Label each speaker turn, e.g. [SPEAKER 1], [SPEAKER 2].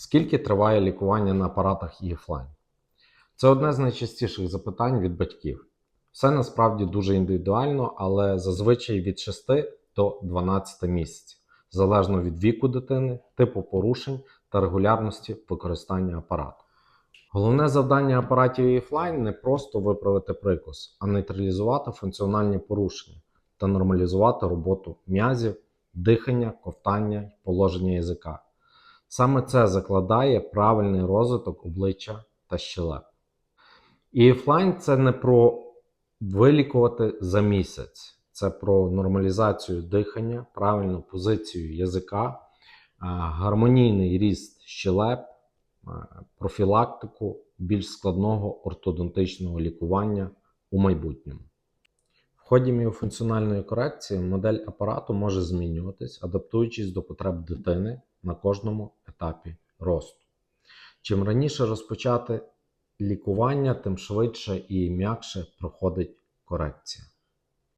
[SPEAKER 1] Скільки триває лікування на апаратах EFLine? Це одне з найчастіших запитань від батьків. Все насправді дуже індивідуально, але зазвичай від 6 до 12 місяців, залежно від віку дитини, типу порушень та регулярності використання апарату. Головне завдання апаратів EFLine не просто виправити прикус, а нейтралізувати функціональні порушення та нормалізувати роботу м'язів, дихання, ковтання положення язика. Саме це закладає правильний розвиток обличчя та щелеп. І офлайн це не про вилікувати за місяць, це про нормалізацію дихання, правильну позицію язика, гармонійний ріст щелеп, профілактику більш складного ортодонтичного лікування у майбутньому. В ході міофункціональної корекції модель апарату може змінюватись, адаптуючись до потреб дитини на кожному етапі росту. Чим раніше розпочати лікування, тим швидше і м'якше проходить корекція.